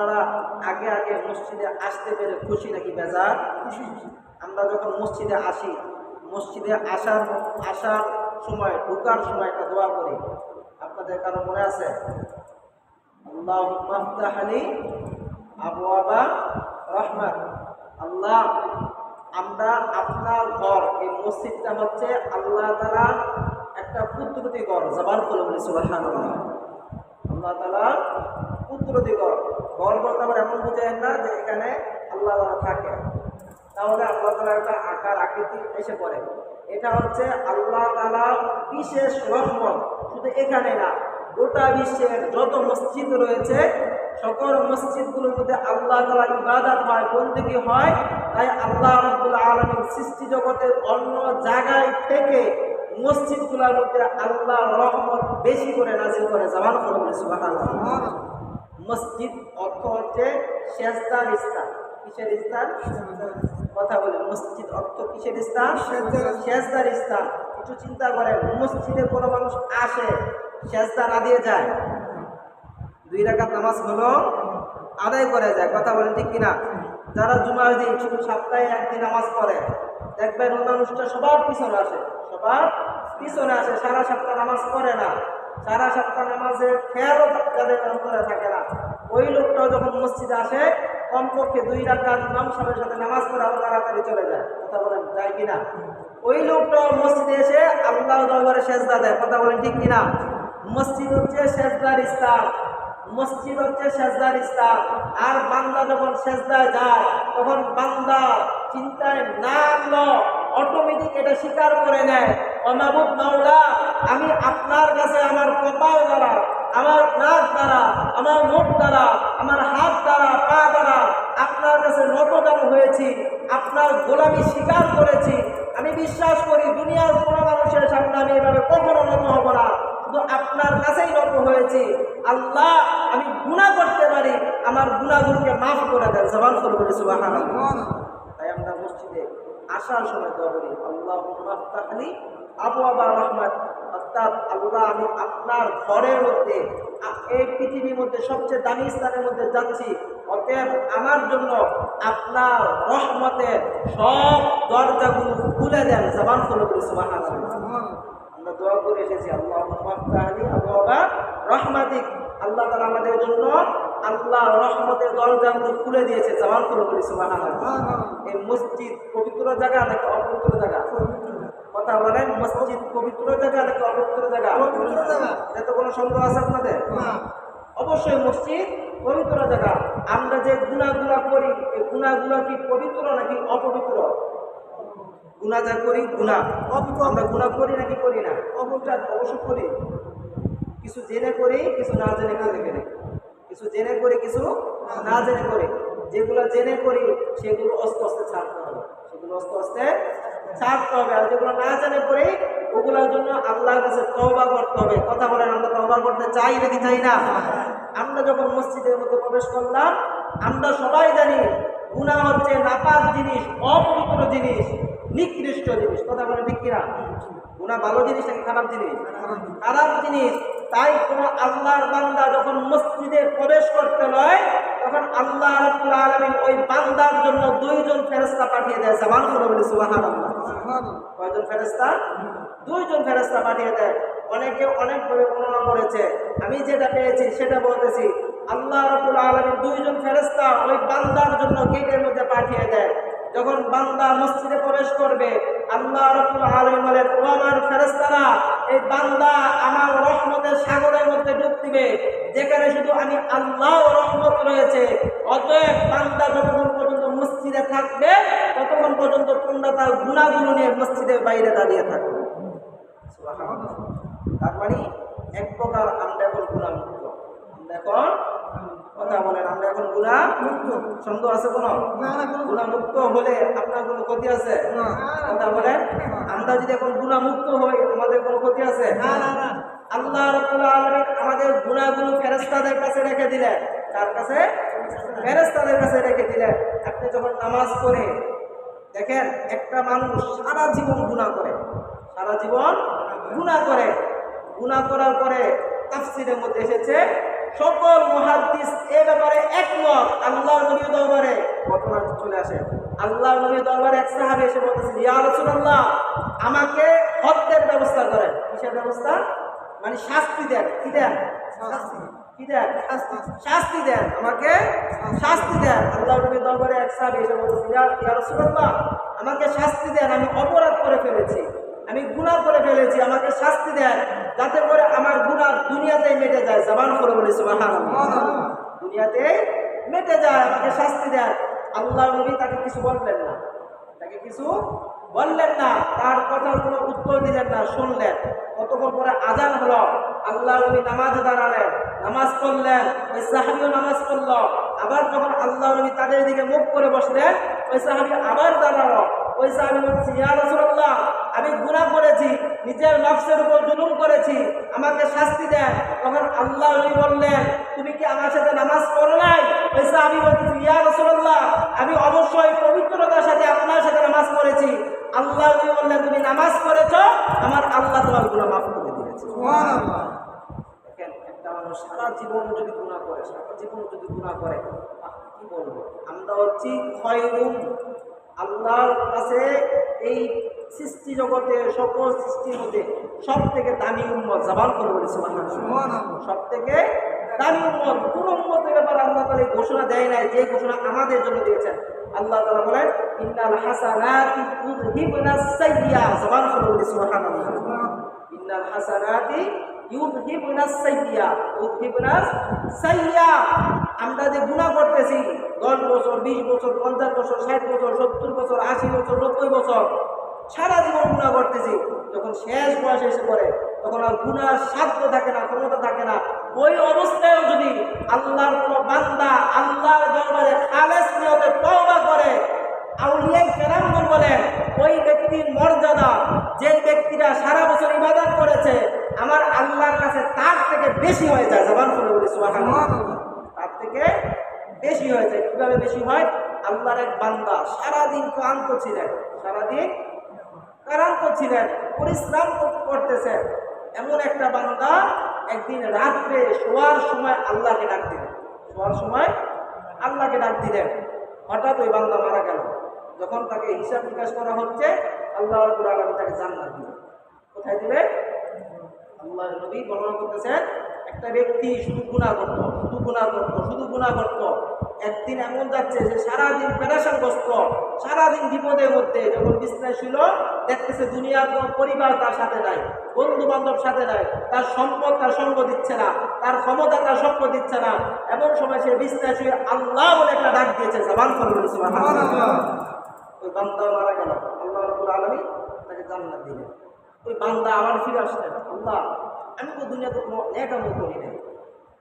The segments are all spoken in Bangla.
আপনারা আগে আগে মসজিদে আসতে পেরে খুশি নাকি বেজার? আমরা যখন মসজিদে আসি মসজিদে আসার আসার সময় ঢুকার সময় একটা দোয়া করি। আপনাদের কারও মনে আছে? আল্লাহ আবু আবা রহমান আল্লাহ আমরা আপনার ঘর এই মসজিদটা হচ্ছে আল্লাহ তালা একটা কুদরতি ঘর। জবান করে বলি সুবাহান আল্লাহ তালা কুদরতি ঘর। ঘর বলতে আবার এমন বুঝেন না যে এখানে আল্লাহ তালা থাকে। তাহলে আল্লাহ তালা একটা আকার, আকৃতি এসে পড়ে। এটা হচ্ছে আল্লাহ তালা বিশেষ রহমত। শুধু এখানে না, গোটা বিশ্বের যত মসজিদ রয়েছে, সকল মসজিদগুলোর মধ্যে আল্লাহ তালা ইবাদত হয়। বন্দিগি হয়? তাই আল্লাহ রব্বুল আলমীর সৃষ্টি জগতের অন্য জায়গায় থেকে মসজিদগুলোর মধ্যে আল্লাহ রহমত বেশি করে নাজিল করে। জামান করবে সুবাহ মসজিদ অর্থ হচ্ছে শেষদার স্থান কিসের স্থান কথা বলে মসজিদ অর্থ কিসের স্থান শেষদার স্থান একটু চিন্তা করে মসজিদে কোনো মানুষ আসে শেষদা না দিয়ে যায়? দুই রাকাত নামাজ হলো আদায় করে যায় কথা বলেন ঠিক কিনা? যারা জুমার দিন শুধু সপ্তাহে একদিন নামাজ পড়ে দেখবেন ওই মানুষটা সবার পিছনে আসে সবার পিছনে আসে সারা সপ্তাহ নামাজ পড়ে না। সারা সপ্তাহ নামাজের খেয়ালও যাদের অন্তরে থাকে না, ওই লোকটাও যখন মসজিদে আসে, কমপক্ষে দুই রাকাত ইমাম সাহেবের সাথে নামাজ পড়ে আরও তাড়াতাড়ি চলে যায়। কথা বলেন যায় কিনা? ওই লোকটাও মসজিদে এসে আল্লাহ দরবারে সেজদা দেয়। কথা বলেন ঠিক কিনা? মসজিদ হচ্ছে সেজদার স্থান। মসজিদ হচ্ছে সেজদার স্থান। আর বান্দা যখন সেজদায় যায়, তখন বান্দা চিন্তায় না আনলো অটোমেটিক এটা স্বীকার করে নেয়। অনাবুদ মাওলা, আমি আপনার কাছে আমার কপাল দ্বারা, আমার নাক দ্বারা, আমার মুখ দ্বারা, আমার হাত দ্বারা, পা দ্বারা আপনার কাছে নতদান হয়েছি। আপনার গোলামি স্বীকার করেছি। আমি বিশ্বাস করি দুনিয়ার কোনো মানুষের সামনে আমি এভাবে কখনো নত হব না। শুধু আপনার কাছেই নত হয়েছি। আল্লাহ, আমি গুণা করতে পারি। আমার গুণাগুলোকে মাফ করে দেন। জবান করে বলি সুবাহ তাই আমরা মসজিদে আসার সময় দোয়া করি। আল্লাহ আবু আবা রহমান অর্থাৎ আল্লাহ আমি আপনার ঘরের মধ্যে, এই পৃথিবীর মধ্যে সবচেয়ে দামি স্থানের মধ্যে যাচ্ছি। অতএব আমার জন্য আপনার রহমতের সব দরজাগুলো খুলে দেন, জবান বলি সুবাহ আমরা দোয়া করে এসেছি আল্লাহ আবু আবা রহমাতিক। আল্লাহ তালা আমাদের জন্য আল্লাহ রহমতের দরজাগুলো খুলে দিয়েছে জবান খুলে বলি সুবাহ এই মসজিদ পবিত্র জায়গা নাকি অপবিত্র জায়গা? কথা বলেন মসজিদ পবিত্র জায়গা নাকি অপবিত্র জায়গা? এটা তো কোনো সন্দেহ আছে আপনাদের? অবশ্যই মসজিদ পবিত্র জায়গা। আমরা যে গুণাগুলা করি এই গুণাগুলা কি পবিত্র নাকি অপবিত্র? গুণা যা করি গুণা। আমরা গুণা করি নাকি করি না? অপবিত্র। অবশ্য করি। কিছু জেনে করি কিছু না জেনে করে করি। কিছু জেনে করি, কিছু না জেনে করি। যেগুলো জেনে করি, সেগুলো আস্তে আস্তে ছাড়তে হবে। সেগুলো আস্তে আস্তে ছাড়তে হবে। আর যেগুলো না জেনে করি, ওগুলোর জন্য আল্লাহর কাছে তওবা করতে হবে। কথা বলেন, আমরা তওবা করতে চাই নাকি চাই না? আমরা যখন মসজিদের মধ্যে প্রবেশ করলাম, আমরা সবাই জানি গুণা হচ্ছে নাপাক জিনিস, অপবিত্র জিনিস, নিকৃষ্ট জিনিস। কথা বলেন ঠিক কিনা? গুণা ভালো জিনিস নাকি খারাপ জিনিস? খারাপ জিনিস। তাই কোন আল্লাহর বান্দা যখন মসজিদে প্রবেশ করতে নয় তখন আল্লাহ রাব্বুল আলামিন ওই বান্দার জন্য দুইজন ফেরেশতা পাঠিয়ে দেয়। করে বলি, সুবহানাল্লাহ। কয়জন ফেরেশতা? দুইজন ফেরেশতা পাঠিয়ে দেয়। অনেকে অনেক ভাবে বর্ণনা করেছে। আমি যেটা পেয়েছি সেটা বলতেছি, আল্লাহ রাব্বুল আলামিন দুইজন ফেরেশতা ওই বান্দার জন্য গেটের মধ্যে পাঠিয়ে দেয়। যখন বান্দা মসজিদে প্রবেশ করবে আল্লাহ রাব্বুল আলামিন বলেন ও আমার ফেরেশতারা এই বান্দা আমার রহমতের সাগরের মধ্যে ডুব দিবে। যেখানে শুধু আমি আল্লাহ রহমত রয়েছে, অতএব বান্দা যতক্ষণ পর্যন্ত মসজিদে থাকবে, ততক্ষণ পর্যন্ত তোমরা তার গুণাগুলো নিয়ে মসজিদের বাইরে দাঁড়িয়ে থাকবে তার মানে এক প্রকার আমরা এখন আমরা এখন কথা বলেন আমরা এখন গুণা মুক্ত সন্দেহ আছে কোনো? গুণা মুক্ত হলে আপনার কোনো ক্ষতি আছে? কথা বলেন আমরা যদি এখন গুণা মুক্ত হই আমাদের কোনো ক্ষতি আছে? আল্লাহ রাব্বুল আলামিন আমাদের গুণাগুলো ফেরেশতাদের কাছে রেখে দিলেন। কার কাছে? ফেরেশতাদের কাছে রেখে দিলেন। আপনি যখন নামাজ পড়ে দেখেন একটা মানুষ সারা জীবন গুণা করে। সারা জীবন গুণা করে। গুণা করার পরে তাফসিরের মধ্যে এসেছে সকল মহাদিস এ ব্যাপারে একমত। আল্লাহ নবী দরবারে। ঘটনা চলে আসে। আল্লাহ নবী দরবারে এক সাহাবী এসে বলতেছে ইয়া রাসূলুল্লাহ আমাকে হত্যের ব্যবস্থা করেন। কিসের ব্যবস্থা? মানে শাস্তি দেন। কি দেন? কি দেন? শাস্তি। দেন। আমাকে শাস্তি। দেন। আল্লাহ নবী দরবারে এক সাহাবী এসে বলতেছে ইয়া রাসূলুল্লাহ আমাকে শাস্তি দেন। আমি অপরাধ করে ফেলেছি। আমি গুনাহ করে ফেলেছি আমাকে শাস্তি দেন যাতে করে আমার গুনাহ দুনিয়াতেই মেটে যায়। জবান করে বলি সুবহানাল্লাহ। দুনিয়াতে মেটে যায় আমাকে শাস্তি দেন। আল্লাহ নবী তাকে কিছু বললেন না। তাকে কিছু বললেন না। তার কথার কোনো উত্তর দিলেন না শুনলেন। কতক্ষণ পরে আজান হলো আল্লাহ নবী নামাজে দাঁড়ালেন নামাজ পড়লেন ওই সাহাবিও নামাজ পড়ল। আবার যখন আল্লাহ নবী তাদের দিকে মুখ করে বসলেন ওই সাহাবি আবার দাঁড়াল। ওই সাহাবি বলছি ইয়া রাসূলুল্লাহ আমি গুনাহ করেছি নিজের নফসের উপর জুলুম করেছি আমাকে শাস্তি দেন। তখন আল্লাহ নবী বললেন তুমি কি আমার সাথে নামাজ পড়ো নাই? ওই সাহাবি বলতেছে ইয়া রাসূলুল্লাহ আমি অবশ্যই পবিত্রতার সাথে আপনার সাথে নামাজ পড়েছি। আল্লাহ নবী বললেন তুমি নামাজ পড়েছ আমার আল্লাহ তোমার গুনাহ মাফ করে দিয়েছে। দেখেন একটা মানুষ সারা জীবন যদি গুণা করে সারা জীবন যদি গুণা করে কি বলব? আমরা হচ্ছি খয়রুম আল্লাহর কাছে এই সৃষ্টি জগতে সকল সৃষ্টির মধ্যে সব থেকে দামি উম্মত জবান করে বলি সব থেকে দামি উম্মত কোন উম্মতের ব্যাপারে আল্লাহ এই ঘোষণা দেয় নাই যে ঘোষণা আমাদের জন্য দিয়েছেন। আল্লাহ তালা বলেন ইন্নাল হাসানাতি তুযহিবুনাস সাইয়্যা জবান করে বলি সুবহানাল্লাহ। ইন্নাল হাসানাতি ইউযহিবুনাস সাইয়্যা ইউযহিবুনাস সাইয়্যা আমরা যে গুনাহ করতেছি দশ বছর, বিশ বছর, পঞ্চাশ বছর, ষাট বছর, সত্তর বছর, আশি বছর, নব্বই বছর সারা জীবন গুণা করতেছি। যখন শেষ বয়স এসে পড়ে, তখন আর গুণার সাধ্য থাকে না, ক্ষমতা থাকে না। ওই অবস্থায় যদি আল্লাহর কোনো বান্দা আল্লাহর দরবারে খালেস নিয়তে তওবা করে, আউলিয়া কেরামগণ বলেন, ওই ব্যক্তির মর্যাদা, যে ব্যক্তিরা সারা বছর ইবাদত করেছে, আমার আল্লাহর কাছে তার থেকে বেশি হয়ে যায়। জবান করে বলি তার থেকে বেশি হয়ে যায় কীভাবে বেশি হয়? আল্লাহর এক বান্দা সারাদিন ক্লান্ত ছিলেন। সারাদিন ক্লান্ত ছিলেন, পরিশ্রম করতেছেন। এমন একটা বান্দা একদিন রাত্রে শোয়ার সময় আল্লাহকে ডাক দিলেন। শোয়ার সময় আল্লাহকে ডাক দিলেন। হঠাৎ ওই বান্দা মারা গেল। যখন তাকে হিসাব নিকাশ করা হচ্ছে, আল্লাহ তাকে জান্নাত দিবে কোথায় দিবে আল্লাহ নবী বর্ণনা করতেছেন একটা ব্যক্তি শুধু গুণা করতো শুধু গুণা করতো শুধু গুণা করতো। একদিন এমন যাচ্ছে যে সারাদিন পেরেশানগ্রস্ত সারাদিন বিপদের মধ্যে যখন বিছনায় ছিল দেখতেছে দুনিয়ার কোনো পরিবার তার সাথে নাই বন্ধু বান্ধব সাথে নাই তার সম্পদ তার সঙ্গ দিচ্ছে না তার ক্ষমতা তার সঙ্গ দিচ্ছে না। এমন সময় সে বিছনায় শুয়ে আল্লাহ বলে একটা ডাক দিয়েছে জবান ওই বান্দা মারা গেল আল্লাহ আলমী তাকে জান্নাত দিলেন। ওই বান্দা আবার ফিরে আসলেন আল্লাহ আমি তো দুনিয়াতে কোনো নেকামল করি নাই।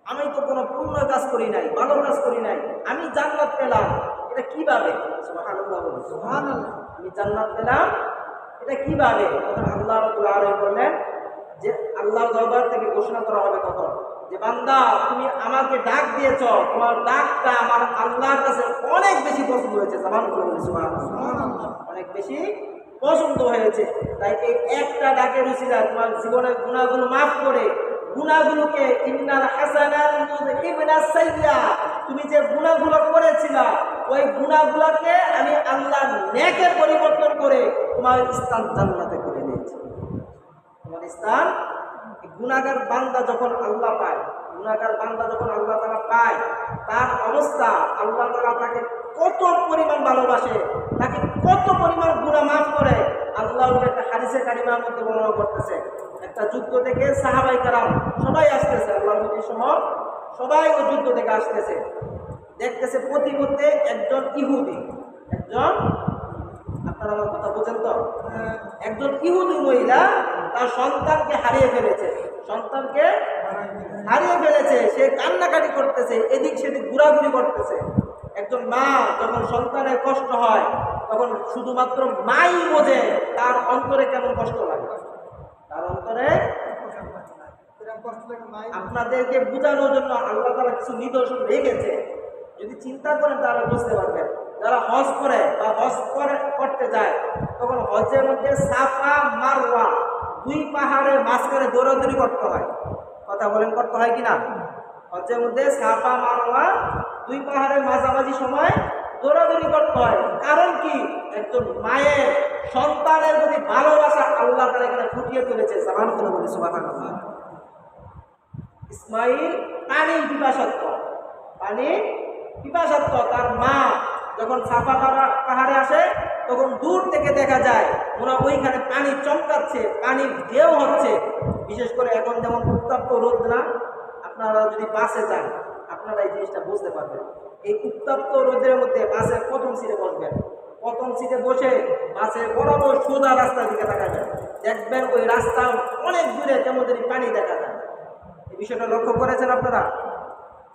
আমি তো কোনো পূর্ণ কাজ করি নাই ভালো কাজ করি নাই। আমি জান্নাত পেলাম এটা কীভাবে। আমি জান্নাত পেলাম এটা কীভাবে? তখন আল্লাহ রবুল আলমী বললেন যে আল্লাহর দরবার থেকে ঘোষণা করা হবে তখন যে বান্দা তুমি আমাকে ডাক দিয়েছ তোমার ডাকটা আমার আল্লাহর কাছে অনেক বেশি পছন্দ হয়েছে। অনেক বেশি পছন্দ হয়েছে। তাই এই একটা ডাকের উচিলা তোমার জীবনের গুণাগুলো মাফ করে। গুণাগুলোকে ইন্নাল হাসানাত তুমি যে গুণাগুলো করেছিলা, ওই গুণাগুলোকে আমি আল্লাহ নেকে পরিবর্তন করে তোমার স্থান জান্নাতে করে নিয়েছি তোমার স্থান গুণাগার বান্দা যখন আল্লাহ পায় গুণাগার বান্দা যখন আল্লাহ তারা পায় তার অবস্থা আল্লাহ তারা তাকে কত পরিমাণ ভালোবাসে তাকে কত পরিমাণ গুণা মাফ করে আল্লাহ একটা হাদিসের কারিমার মধ্যে বর্ণনা করতেছে। একটা যুদ্ধ থেকে সাহাবাই কারাম সবাই আসতেছে আল্লাহ নবী সহ সবাই ওই যুদ্ধ থেকে আসতেছে। দেখতেছে প্রতিমধ্যে একজন ইহুদি একজন আপনারা আমার কথা বোঝেন তো? একজন ইহুদি মহিলা তার সন্তানকে হারিয়ে ফেলেছে। সন্তানকে হারিয়ে ফেলেছে, সে কান্নাকাটি করতেছে, এদিক সেদিক ঘোরাঘুরি করতেছে। একজন মা যখন সন্তানের কষ্ট হয়, তখন শুধুমাত্র মাই বোঝে তার অন্তরে কেমন কষ্ট লাগে। তার অন্তরে আপনাদেরকে বোঝানোর জন্য আল্লাহ তারা কিছু নিদর্শন রেখেছে। যদি চিন্তা করেন তাহলে বুঝতে পারবেন, যারা হজ করে বা হজ করে, করতে যায়, তখন হজের মধ্যে সাফা মারওয়া দুই পাহাড়ের মাঝখানে দৌড়াদৌড়ি করতে হয়। কথা বলেন, করতে হয় কি না হজ্জের মধ্যে সাফা মারোয়া, দুই পাহাড়ের মাঝামাঝি সময় দৌড়াদৌড়ি করতে হয়। কারণ কি? একজন মায়ের সন্তানের প্রতি ভালোবাসা আল্লাহ তারা এখানে ফুটিয়ে তুলেছে। জামান করে বলি, সুবহানাল্লাহ। ইসমাইল পানি পিপাসত্ব পানি পিপাসত্ব তার মা যখন সাফা পাহাড়- আসে, তখন দূর থেকে দেখা যায় ওরা ওইখানে পানি চমকাচ্ছে পানি ঢেউ হচ্ছে। বিশেষ করে এখন যেমন উত্তপ্ত রোদ না, আপনারা যদি বাসে যান, আপনারা এই জিনিসটা বুঝতে পারবেন। এই উত্তপ্ত রোদের মধ্যে বাসের প্রথম সিটে বসবেন। প্রথম সিটে বসে বাসে বরাবর সোজা রাস্তার দিকে তাকাবেন। দেখবেন ওই রাস্তা অনেক দূরে জানি পানি দেখা যায়। এই বিষয়টা লক্ষ্য করেছেন আপনারা?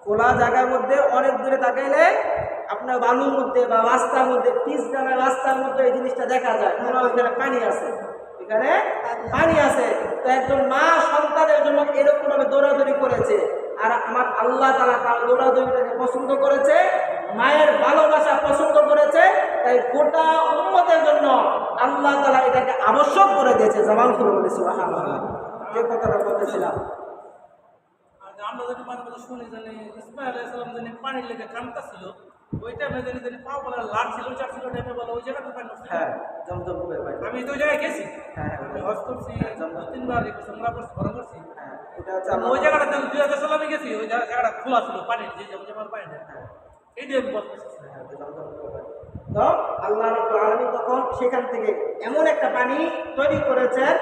খোলা জায়গার মধ্যে অনেক দূরে তাকাইলে আপনার বালুর মধ্যে বা রাস্তার মধ্যে, পিচ ডানা রাস্তার মধ্যে এই জিনিসটা দেখা যায়। মনে হয় ওইখানে পানি আছে। এখানে পানি আছে। তো একজন মা সন্তানের জন্য এরকম ভাবে দৌড়াদৌড়ি করেছে। আর আমার আল্লাহ তালা তার দৌড়াদৌড়িটাকে পছন্দ করেছে, মায়ের ভালোবাসা পছন্দ করেছে। তাই গোটা উন্মতের জন্য আল্লাহ তালা এটাকে আবশ্যক করে দিয়েছে। জামান করে বলেছি যে কথাটা বলতেছিলাম আমরা যদি শুনি জানি ইসমাইল আলাইসালাম জানি পানির লেগে কান্তা ছিল ওই টাইমে জানি জানি পা বলে লাল ছিল চার ছিল টাইমে বলে ওই জায়গাতে পানি। হ্যাঁ জমজম আমি তো জায়গায় গেছি। হ্যাঁ হ্যাঁ হজ করছি দু তিনবার সংগ্রাম করছি ভরণ করছি হ্যাঁ, ওই জায়গাটাতে দুই হাজার সালামে গেছি ওই জায়গাটা খোলা ছিল পানির যে যেমন যেমন পানি। হ্যাঁ, এইটাই আমি বলতেছি হ্যাঁ, এটা জমজম করে পাই। তো আল্লাহ রাব্বুল আলামিন তখন সেখান থেকে এমন একটা পানি তৈরি করেছেন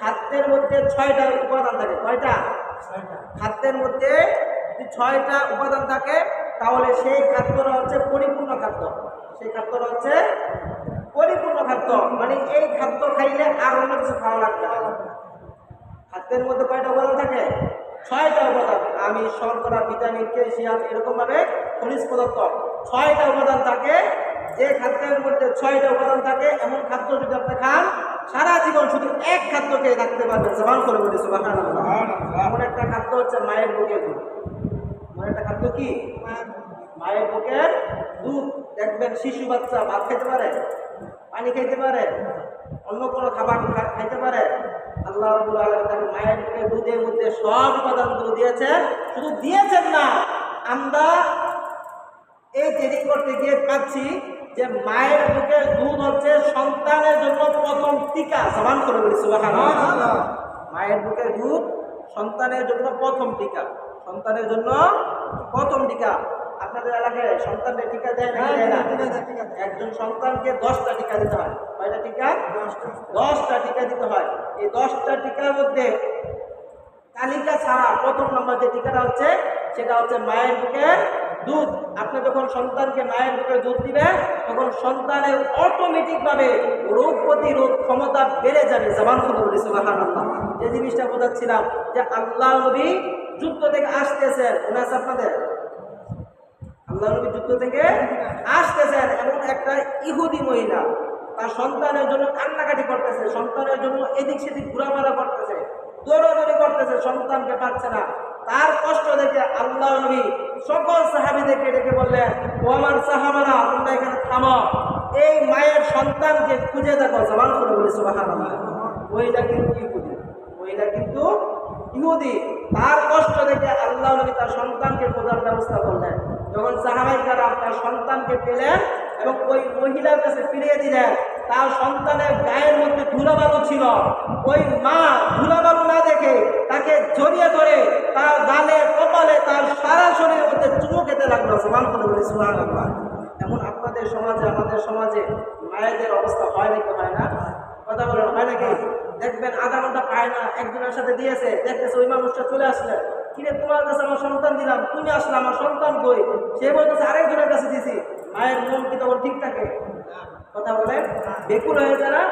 খাদ্যের মধ্যে ছয়টা উপাদান থাকে। কয়টা? খাদ্যের মধ্যে যদি ছয়টা উপাদান থাকে, তাহলে সেই খাদ্যটা হচ্ছে পরিপূর্ণ খাদ্য। সেই খাদ্যটা হচ্ছে পরিপূর্ণ খাদ্য। মানে এই খাদ্য খাইলে আর অন্য কিছু খাওয়া লাগবে না। খাদ্যের মধ্যে কয়টা উপাদান থাকে? ছয়টা উপাদান। আমি শর্করা, ভিটামিন, ক্যালসিয়াম এরকম ভাবে খনিজ পদার্থ। ছয়টা উপাদান থাকে। যে খাদ্যের মধ্যে ছয়টা উপাদান থাকে, এমন খাদ্য যদি আপনি খান সারা জীবন শুধু এক খাদ্যকে থাকতে পারবেন জবান করে বলি সুবহানাল্লাহ। এমন একটা খাদ্য হচ্ছে মায়ের বুকের দুধ। এমন একটা খাদ্য কি? মায়ের বুকের দুধ। দেখবেন শিশু বাচ্চা ভাত খেতে পারে পানি খেতে পারে অন্য কোনো খাবার খাইতে পারে। আল্লাহ রবুল আলম তাকে মায়ের বুকের দুধের মধ্যে সব উপাদানগুলো দিয়েছেন শুধু দিয়েছেন না আমরা এই ট্রেনিং করতে গিয়ে পাচ্ছি যে মায়ের বুকের দুধ হচ্ছে সন্তানের জন্য প্রথম টিকা সমান করে বলি সুবহানাল্লাহ। মায়ের বুকের দুধ সন্তানের জন্য প্রথম টিকা। সন্তানের জন্য প্রথম টিকা। আপনাদের এলাকায় সন্তানের টিকা দেয় না একজন সন্তানকে দশটা টিকা দিতে হয়। কয়টা টিকা? দশটা। টিকা দিতে হয়। এই দশটা টিকার মধ্যে তালিকা ছাড়া প্রথম নম্বর যে টিকাটা হচ্ছে সেটা হচ্ছে মায়ের বুকের দুধ, আপনি যখন সন্তানকে মায়ের বুকের দুধ দিবেন, তখন সন্তানের অটোমেটিক ভাবে রোগ প্রতিরোধ ক্ষমতা বেড়ে যাবে। জবান সুবহানাল্লাহ। যে জিনিসটা বোঝাচ্ছিলাম যে আল্লাহ নবী যুদ্ধ থেকে আসতেছেন, মনে আছে আপনাদের? আল্লাহ নবী যুদ্ধ থেকে আসতেছেন এমন একটা ইহুদি মহিলা। তার সন্তানের জন্য কান্নাকাটি করতেছে, সন্তানের জন্য এদিক সেদিক ঘোরাফেরা করতেছে, দৌড়াদৌড়ি করতেছে, সন্তানকে পাচ্ছে না। তার কষ্ট দেখে আল্লাহ নবী সকল সাহাবিদেরকে ডেকে বললেন ও আমার সাহাবারা, তোমরা এখানে থামো। এই মায়ের সন্তানকে খুঁজে দেখো, জবান করে বলি, সুবহানাল্লাহ। ওইটা কিন্তু ইহুদি। ওইটা কিন্তু ইহুদি। তার কষ্ট দেখে আল্লাহ নবী তার সন্তানকে খোঁজার ব্যবস্থা করলেন। যখন সাহাবাই তারা তার সন্তানকে পেলেন এবং ওই মহিলার কাছে ফিরিয়ে দিলেন তার সন্তানের গায়ের মধ্যে ধুলাবালু ছিল। ওই মা ধুলাবালু না দেখে তাকে জড়িয়ে ধরে তার গালে, কপালে, তার সারা শরীরের মধ্যে চুমু খেতে লাগল। সমান করে বলি সুহান এমন আপনাদের সমাজে, আমাদের সমাজে মায়েদের অবস্থা হয় নাকি হয় না? কথা বলেন হয় নাকি? দেখবেন আধা ঘণ্টা পায় না, একজনের সাথে দিয়েছে, দেখতেছে ওই মানুষটা চলে আসলে। কিরে তোমার কাছে আমার সন্তান দিলাম, তুমি আসলে আমার সন্তান কই? সে বলতেছে, আরেকজনের কাছে দিছি মায়ের মন কি তখন ঠিক থাকে? কথা বলে? বেকুল হয়ে যারা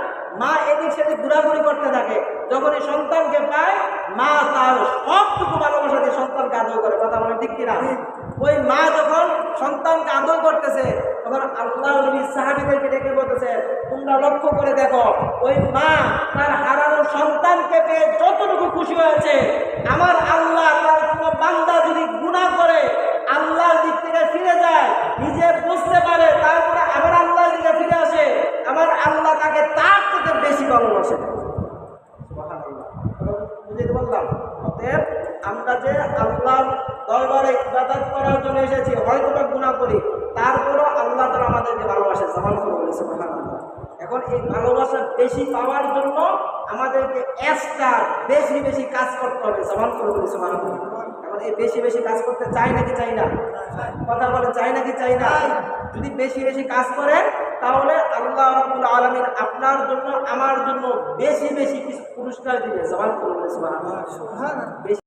মা এদিক সেদিক ঘোরাঘুরি করতে থাকে, যখন এই সন্তানকে পায়, মা তার সবটুকু ভালোবাসা দিয়ে সন্তানকে আদর করে। কথা বলে ঠিক কিনা? ওই মা যখন সন্তানকে আদর করতেছে, তখন আল্লাহ নবী সাহাবিদেরকে ডেকে বলতেছে, তোমরা লক্ষ্য করে দেখো, ওই মা তার হারানো সন্তানকে পেয়ে যতটুকু খুশি হয়েছে, আমার আল্লাহ তার কোনো বান্দা যদি গুণা করে, আল্লাহর দিক থেকে ফিরে যায়, নিজে বুঝতে পারে, তারপরে আবার আল্লাহর দিকে ফিরে আসে, আমার আল্লাহ তাকে তার থেকে বেশি ভালোবাসে। বুঝতে অতএব আমরা যে আল্লাহর দরবারে ইবাদত করার জন্য এসেছি হয়তো বা গুণা করি তারপরও আল্লাহ তারা আমাদেরকে ভালোবাসে জামান করে বলেছে। এখন এই ভালোবাসা বেশি পাওয়ার জন্য আমাদেরকে এক্সট্রা বেশি বেশি কাজ করতে হবে জামান করে বলেছে। এখন এই বেশি বেশি কাজ করতে চাই নাকি চাই না কথা বলে চাই নাকি চাই না যদি বেশি বেশি কাজ করেন তাহলে আল্লাহ রাব্বুল আলমিন আপনার জন্য আমার জন্য বেশি বেশি কিছু পুরস্কার দিবে। জবান করবেন বেশি